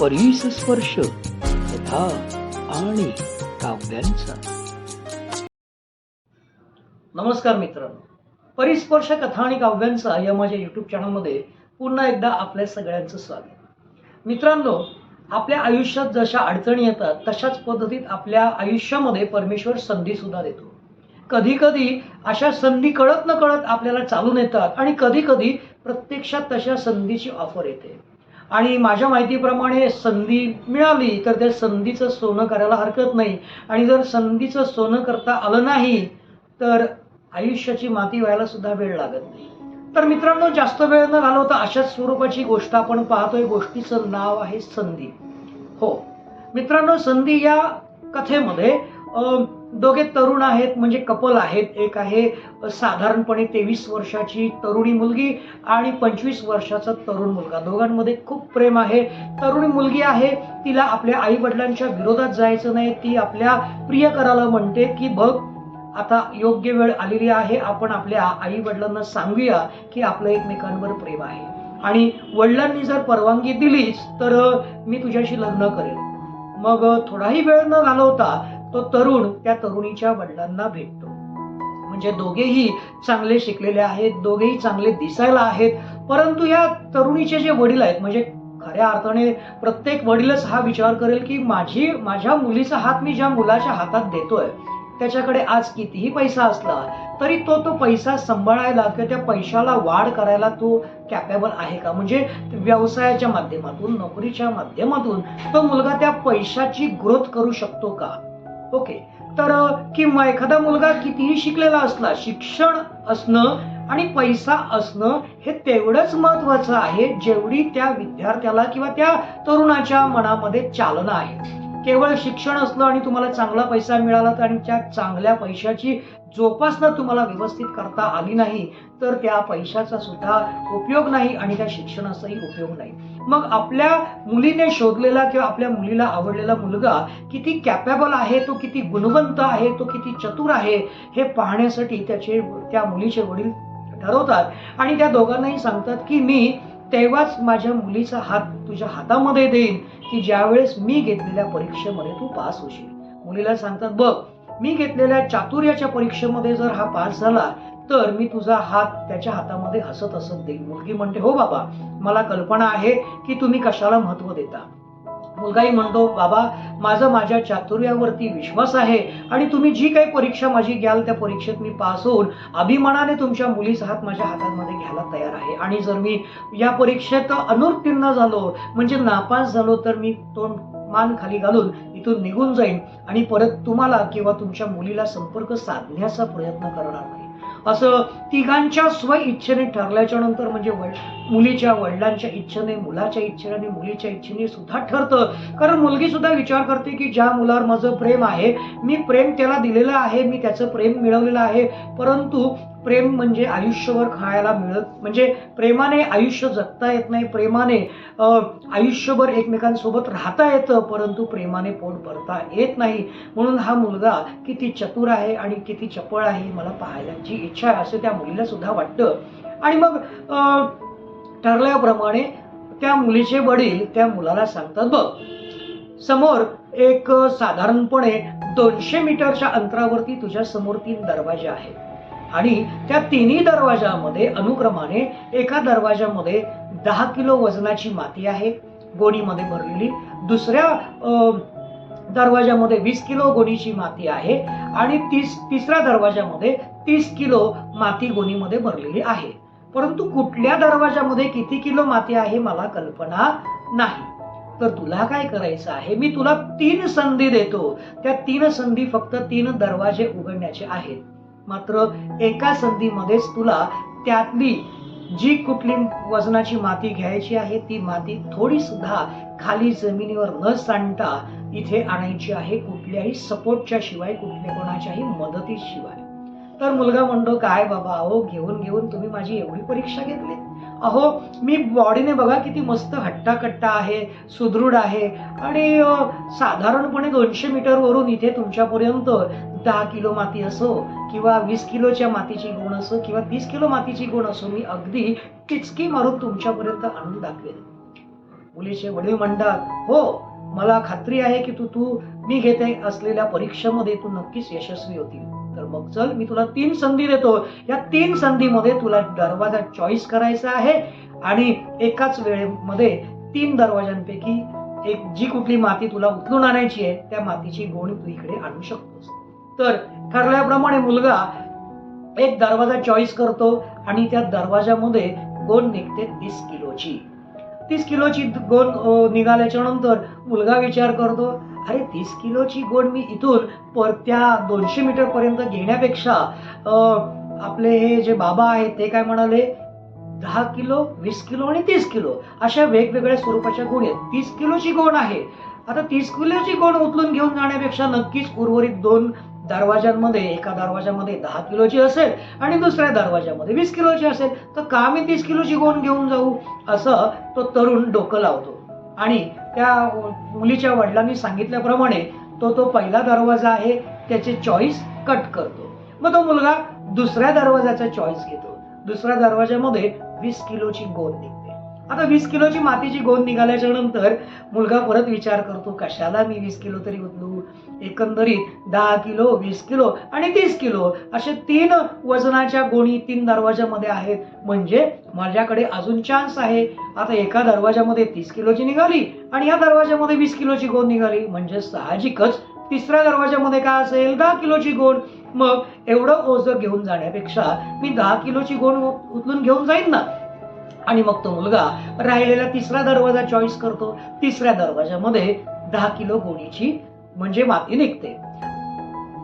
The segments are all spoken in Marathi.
परीस स्पर्श कथा आणि काव्यांचा. नमस्कार मित्रांनो. परिस्पर्श कथा आणि काव्यांचा या माझ्या यूट्यूब चॅनलमध्ये पुन्हा एकदा आपल्या सगळ्यांचं स्वागत. मित्रांनो आपल्या आयुष्यात जशा अडचणी येतात तशाच पद्धतीत आपल्या आयुष्यामध्ये परमेश्वर संधी सुद्धा देतो. कधी कधी अशा संधी कळत न कळत आपल्याला चालून येतात आणि कधी कधी प्रत्यक्षात तशा संधीची ऑफर येते. आणि माझ्या माहितीप्रमाणे संधी मिळाली तर त्या संधीचं सोनं करायला हरकत नाही. आणि जर संधीचं सोनं करता आलं नाही तर आयुष्याची माती व्हायला सुद्धा वेळ लागत नाही. तर मित्रांनो जास्त वेळ न घालवता अशाच स्वरूपाची गोष्ट आपण पाहतोय. गोष्टीचं नाव आहे संधी. हो. मित्रांनो संधी या कथेमध्ये दोघे तरुण आहेत म्हणजे कपल आहेत. एक आहे साधारणपणे तेवीस वर्षाची तरुणी मुलगी आणि पंचवीस वर्षाचा तरुण मुलगा. दोघांमध्ये खूप प्रेम आहे. तरुणी मुलगी आहे तिला आपल्या आई वडिलांच्या विरोधात जायचं नाही. ती आपल्या प्रियकराला म्हणते की बघ आता योग्य वेळ आलेली आहे. आपण आपल्या आई वडिलांना सांगूया की आपलं एकमेकांवर प्रेम आहे. आणि वडिलांनी जर परवानगी दिलीच तर मी तुझ्याशी लग्न करेन. मग थोडाही वेळ न घालवता तो तरुण त्या तरुणीच्या वडिलांना भेटतो. म्हणजे दोघेही चांगले शिकलेले आहेत दोघेही चांगले दिसायला आहेत परंतु या तरुणीचे जे वडील आहेत म्हणजे खऱ्या अर्थाने प्रत्येक वडीलच हा विचार करेल की माझी माझ्या मुलीचा हात मी ज्या मुलाच्या हातात देतोय त्याच्याकडे आज कितीही पैसा असला तरी तो तो पैसा सांभाळायला किंवा त्या पैशाला वाढ करायला तो कॅपेबल आहे का? म्हणजे व्यवसायाच्या माध्यमातून नोकरीच्या माध्यमातून तो मुलगा त्या पैशाची ग्रोथ करू शकतो का? ओके. तर किंवा एखादा मुलगा कितीही शिकलेला असला शिक्षण असणं आणि पैसा असणं हे तेवढंच महत्वाचं आहे जेवढी त्या विद्यार्थ्याला किंवा त्या तरुणाच्या मनामध्ये चालना आहे. केवळ शिक्षण असलं आणि तुम्हाला चांगला पैसा मिळाला तर आणि त्या चांगल्या पैशाची जोपासना तुम्हाला व्यवस्थित करता आली नाही तर त्या पैशाचा सुद्धा उपयोग नाही आणि त्या शिक्षणाचाही उपयोग नाही. मग आपल्या मुलीने शोधलेला किंवा आपल्या मुलीला आवडलेला मुलगा किती कॅपेबल आहे तो किती गुणवंत आहे तो किती चतुर आहे हे पाहण्यासाठी त्याचे त्या मुलीचे वडील ठरवतात आणि त्या दोघांनाही सांगतात की मी तेव्हाच माझ्या मुलीचा हात तुझ्या हातामध्ये देईन की ज्यावेळेस मी घेतलेल्या परीक्षेमध्ये तू पास होशील. मुलीला सांगतात बघ मी घेतलेल्या चातुर्याच्या परीक्षेमध्ये जर हा पास झाला तर मी तुझा हात त्याच्या हातामध्ये हसत हसत देईन. मुलगी म्हणते हो बाबा मला कल्पना आहे की तुम्ही कशाला महत्त्व देता. मुलगाही म्हणतो बाबा माझा माझ्या चातुर्यावरती विश्वास आहे आणि तुम्ही जी काही परीक्षा माझी घ्याल त्या परीक्षेत मी पास होऊन अभिमानाने तुमच्या मुलीचा हात माझ्या हातामध्ये घ्यायला तयार आहे. आणि जर मी या परीक्षेत अनुत्तीर्ण झालो म्हणजे नापास झालो तर मी तोंड मान खाली घालून इथून निघून जाईन आणि परत तुम्हाला किंवा तुमच्या मुलीला संपर्क साधण्याचा प्रयत्न करणार नाही. असं तिघांच्या स्व इच्छेने ठरल्याच्या नंतर म्हणजे मुलीच्या वडिलांच्या इच्छेने मुलाच्या इच्छेने मुलीच्या इच्छेने सुद्धा ठरतं. कारण मुलगी सुद्धा विचार करते की ज्या मुलावर माझं प्रेम आहे मी प्रेम त्याला दिलेलं आहे मी त्याचं प्रेम मिळवलेलं आहे. परंतु प्रेम म्हणजे आयुष्यभर खायला मिळत म्हणजे प्रेमाने आयुष्य जगता येत नाही प्रेमाने आयुष्यभर एकमेकांसोबत राहता येतं परंतु प्रेमाने पोट भरता येत नाही. म्हणून हा मुलगा किती चतुर आहे आणि किती चपळ आहे मला पाहायची इच्छा आहे असं त्या मुलीला सुद्धा वाटतं. आणि मग ठरल्याप्रमाणे त्या मुलीचे वडील त्या मुलाला सांगतात बघ समोर एक साधारणपणे दोनशे मीटरच्या अंतरावरती तुझ्या समोर तीन दरवाजे आहेत. आणि त्या तिन्ही दरवाजामध्ये अनुक्रमाने एका दरवाजामध्ये दहा किलो वजनाची माती आहे गोणीमध्ये भरलेली. दुसऱ्या दरवाजामध्ये वीस किलो गोणीची माती आहे आणि तीस तिसऱ्या दरवाजामध्ये तीस किलो माती गोणीमध्ये भरलेली आहे. परंतु कुठल्या दरवाजामध्ये किती किलो माती आहे मला कल्पना नाही. तर तुला काय करायचं आहे? मी तुला तीन संधी देतो. त्या तीन संधी फक्त तीन दरवाजे उघडण्याचे आहेत. मात्र एका संधीमध्येच तुला त्यातली जी कुठली वजनाची माती घ्यायची आहे ती माती थोडी सुद्धा खाली जमिनीवर न सांडता इथे आणायची आहे कुठल्याही सपोर्टच्या शिवाय कुठल्या कोणाच्याही मदतीशिवाय. तर मुलगा म्हणतो काय बाबा अहो घेऊन घेऊन तुम्ही माझी एवढी परीक्षा घेतली अहो मी बॉडीने बघा किती मस्त हट्टाकट्टा आहे सुदृढ आहे. आणि साधारणपणे दोनशे मीटरवरून इथे तुमच्यापर्यंत दहा किलो माती असो किंवा वीस किलोच्या मातीची गुण असो किंवा तीस किलो मातीची गुण असो मी अगदी टिचकी मारून तुमच्यापर्यंत आणून दाखवेन. मुलीचे वडील म्हणतात हो मला खात्री आहे की तू तू मी घेते असलेल्या परीक्षेमध्ये तू नक्कीच यशस्वी होतील. तर मग चल मी तुला तीन संधी देतो. या तीन संधीमध्ये तुला दरवाजा चॉईस करायचा आहे आणि एकाच वेळेमध्ये तीन दरवाजांपैकी एक जी कुठली माती तुला उचलून आणायची आहे त्या मातीची गोणी तू इकडे आणू शकतोस. तर ठरल्याप्रमाणे मुलगा एक दरवाजा चॉईस करतो आणि त्या दरवाजामध्ये गोण निघते तीस किलोची. तीस किलोची गोण निघाल्याच्या नंतर मुलगा विचार करतो अरे तीस किलोची गोड मी इथून परत्या दोनशे मीटर पर्यंत घेण्यापेक्षा आपले हे जे बाबा आहेत ते काय म्हणाले? दहा किलो वीस किलो आणि तीस किलो अशा वेगवेगळ्या स्वरूपाच्या गुण आहेत. तीस किलोची गोण आहे. आता तीस किलोची गोण उचलून घेऊन जाण्यापेक्षा नक्कीच उर्वरित दोन दरवाजांमध्ये एका दरवाजामध्ये दहा किलोची असेल आणि दुसऱ्या दरवाजामध्ये वीस किलोची असेल तर का मी तीस किलोची गोण घेऊन जाऊ? असं तो तरुण डोकं लावतो. आणि त्या मुलीच्या वडिलांनी सांगितल्याप्रमाणे तो तो पहिला दरवाजा आहे त्याचे चॉईस कट करतो. मग तो मुलगा दुसऱ्या दरवाजाचा चॉईस घेतो. दुसऱ्या दरवाजामध्ये वीस किलोची गोण निघते आता वीस किलोची मातीची गोंद निघाल्याच्या नंतर मुलगा परत विचार करतो कशाला मी वीस किलो तरी उचलू एकंदरीत दहा किलो वीस किलो आणि तीस किलो असे तीन वजनाच्या गोणी तीन दरवाजामध्ये आहेत. म्हणजे माझ्याकडे अजून चान्स आहे. आता एका दरवाजामध्ये तीस किलोची निघाली आणि या दरवाजामध्ये वीस किलोची गोंद निघाली. म्हणजे साहजिकच तिसऱ्या दरवाजामध्ये काय असेल? दहा किलोची गोण. मग एवढं ओझं घेऊन जाण्यापेक्षा मी दहा किलोची गोण उचलून घेऊन जाईन ना? आणि मग तो मुलगा राहिलेला तिसरा दरवाजा चॉईस करतो. तिसऱ्या दरवाजामध्ये दहा किलो गोणीची म्हणजे माती निघते.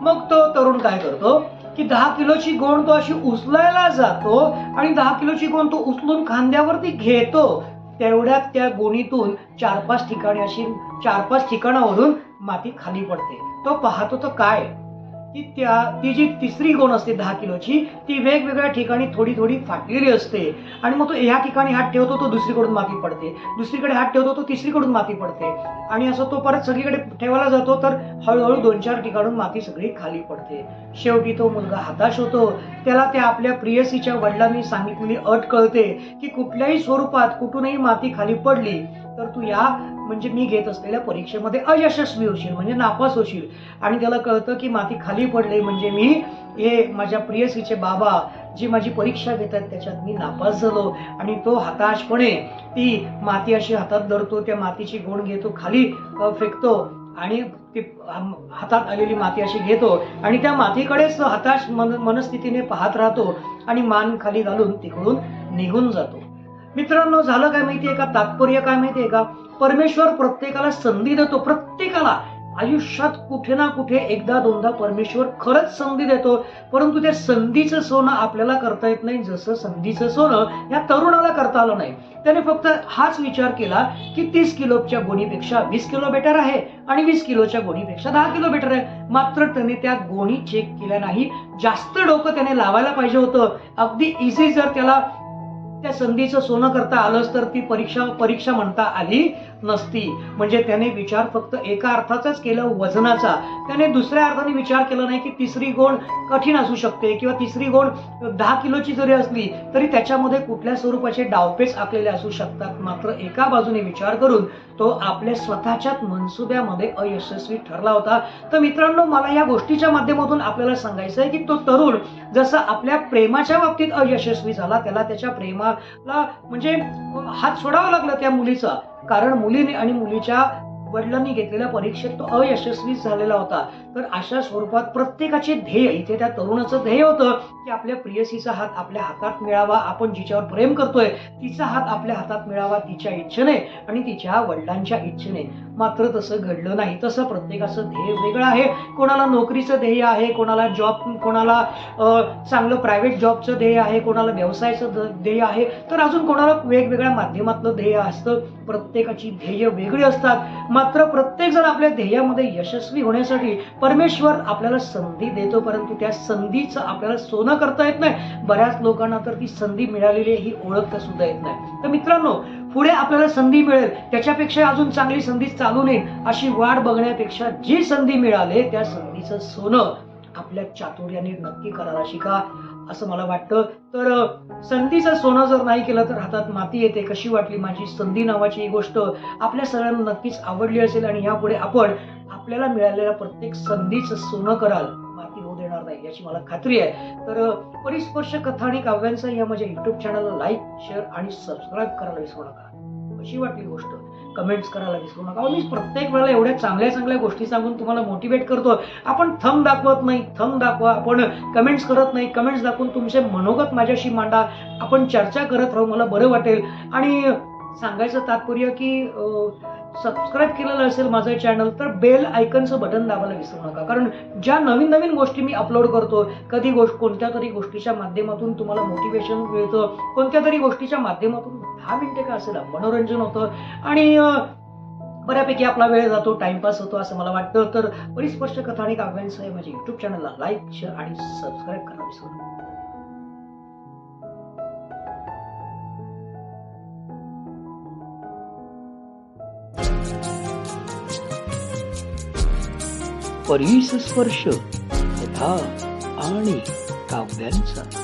मग तो तरुण काय करतो? की दहा किलोची गोण तो अशी उचलायला जातो आणि दहा किलोची गोण तो उचलून खांद्यावरती घेतो. तेवढ्यात त्या गोणीतून चार पाच ठिकाणी अशी चार पाच ठिकाणावरून माती खाली पडते. तो पाहतो तर काय? की त्या ती जी तिसरी गोण असते दहा किलोची ती वेगवेगळ्या ठिकाणी थोडी थोडी फाटलेली असते. आणि मग तो या ठिकाणी हात ठेवतो तो दुसरीकडून माती पडते. दुसरीकडे हात ठेवतो तो तिसरीकडून माती पडते. आणि असं तो परत सगळीकडे ठेवायला जातो तर हळूहळू दोन चार ठिकाणून माती सगळी खाली पडते. शेवटी तो मुलगा हताश होतो. त्याला त्या आपल्या प्रियसीच्या वडिलांनी सांगितलेली अट कळते की कुठल्याही स्वरूपात कुठूनही माती खाली पडली तर तू या म्हणजे मी घेत असलेल्या परीक्षेमध्ये अयशस्वी होशील म्हणजे नापास होशील. आणि त्याला कळतं की माती खाली पडली म्हणजे मी हे माझ्या प्रियसीचे बाबा जी माझी परीक्षा घेतात त्याच्यात मी नापास झालो. आणि तो हताशपणे ती माती अशी हातात धरतो त्या मातीची गोण घेतो खाली फेकतो आणि ती हातात आलेली माती अशी घेतो. आणि त्या मातीकडेच हताश मन मनस्थितीने पाहत राहतो आणि मान खाली घालून तिकडून निघून जातो. मित्रांनो झालं काय माहिती आहे का? तात्पर्य काय माहिती आहे का? परमेश्वर प्रत्येकाला संधी देतो प्रत्येकाला. आयुष्यात कुठे ना कुठे एकदा दोनदा परमेश्वर खरंच संधी देतो. परंतु त्या संधीचं सोनं आपल्याला करता येत नाही जसं संधीचं सोनं या तरुणाला करता आलं नाही. त्याने फक्त हाच विचार केला की तीस किलोच्या गोणीपेक्षा वीस किलो बेटर आहे आणि वीस किलोच्या गोणीपेक्षा दहा किलो बेटर आहे. मात्र त्याने त्या गोणी चेक केल्या नाही. जास्त डोकं त्याने लावायला पाहिजे होतं. अगदी इझी जर त्याला त्या संधीचं सोनं करता आलंच तर ती परीक्षा परीक्षा म्हणता आली नसती. म्हणजे त्याने विचार फक्त एका अर्थाचाच केला वजनाचा. त्याने दुसऱ्या अर्थाने विचार केला नाही की तिसरी गोण कठीण असू शकते किंवा तिसरी गोण दहा किलोची जरी असली तरी त्याच्यामध्ये कुठल्या स्वरूपाचे डावपेच आखलेले असू शकतात. मात्र एका बाजूने विचार करून तो आपल्या स्वतःच्याच मनसुब्यामध्ये अयशस्वी ठरला होता. तर मित्रांनो मला या गोष्टीच्या माध्यमातून आपल्याला सांगायचं आहे की तो तरुण जसा आपल्या प्रेमाच्या बाबतीत अयशस्वी झाला त्याला त्याच्या प्रेमा प्रेमाला म्हणजे हात सोडावा लागला त्या मुलीचा. कारण मुलीने आणि मुलीच्या वडिलांनी घेतलेल्या परीक्षेत तो अयशस्वी झालेला होता. तर अशा स्वरूपात प्रत्येकाचे ध्येय इथे त्या तरुणाचं ध्येय होतं की आपल्या प्रियसीचा हात आपल्या हातात मिळावा आपण जिच्यावर प्रेम करतोय तिचा हात आपल्या हातात मिळावा तिच्या इच्छेने आणि तिच्या वडिलांच्या इच्छेने. मात्र तसं घडलं नाही. तसं प्रत्येकाचं ध्येय वेगळं आहे. कोणाला नोकरीचं ध्येय आहे कोणाला जॉब कोणाला चांगलं प्रायव्हेट जॉबचं ध्येय आहे कोणाला व्यवसायाचं ध्येय आहे तर अजून कोणाला वेगवेगळ्या माध्यमातलं ध्येय असतं? प्रत्येकाची ध्येय वेगळी असतात. मात्र प्रत्येक जण आपल्या ध्येयामध्ये यशस्वी होण्यासाठी परमेश्वर आपल्याला संधी देतो परंतु त्या संधीचं आपल्याला सोनं करता येत नाही. बऱ्याच लोकांना तर ती संधी मिळालेली आहे ही ओळखता सुद्धा येत नाही. तर मित्रांनो पुढे आपल्याला संधी मिळेल. त्याच्यापेक्षा अजून चांगली संधी चालू नये अशी वाट बघण्यापेक्षा जी संधी मिळाली त्या संधीचं सोनं आपल्या चातुर्याने नक्की करायला शिका. असं मला वाटतं. तर संधीचं सोनं जर नाही केलं तर हातात माती येते. कशी वाटली माझी संधी नावाची ही गोष्ट? आपल्या सगळ्यांना नक्कीच आवडली असेल आणि यापुढे आपण आपल्याला मिळालेल्या प्रत्येक संधीचं सोनं कराल. माती होऊ देणार नाही याची मला खात्री आहे. तर परिस्पर्श कथा आणि काव्यांचा या माझ्या युट्यूब चॅनलला लाईक शेअर आणि सबस्क्राईब करायला विसरू नका. कशी वाटली गोष्ट? कमेंट्स करायला विसरू नका. मी प्रत्येक वेळेला एवढ्या चांगल्या चांगल्या गोष्टी सांगून तुम्हाला मोटिवेट करतो. आपण थम दाखवत नाही थम दाखवा. आपण कमेंट्स करत नाही कमेंट्स दाखवून तुमचे मनोगत माझ्याशी मांडा. आपण चर्चा करत राहू मला बरं वाटेल. आणि सांगायचं तात्पर्य की सबस्क्राईब केलेलं असेल माझं चॅनल तर बेल आयकनचं बटन दाबायला विसरू नका. कारण ज्या नवीन नवीन गोष्टी मी अपलोड करतो कधी गोष्ट कोणत्या तरी गोष्टीच्या माध्यमातून तुम्हाला मोटिवेशन मिळतं कोणत्या तरी गोष्टीच्या माध्यमातून दहा मिनटे का असेल मनोरंजन होतं. आणि बऱ्यापैकी आपला वेळ जातो टाइमपास होतो असं मला वाटतं. तर परिस्पर्श कथा आणि काव्यांसह माझ्या युट्यूब चॅनलला लाईक शेअर आणि सबस्क्राईब करायला विसरू नका. परीस स्पर्श कथा आणि काव्यांचा.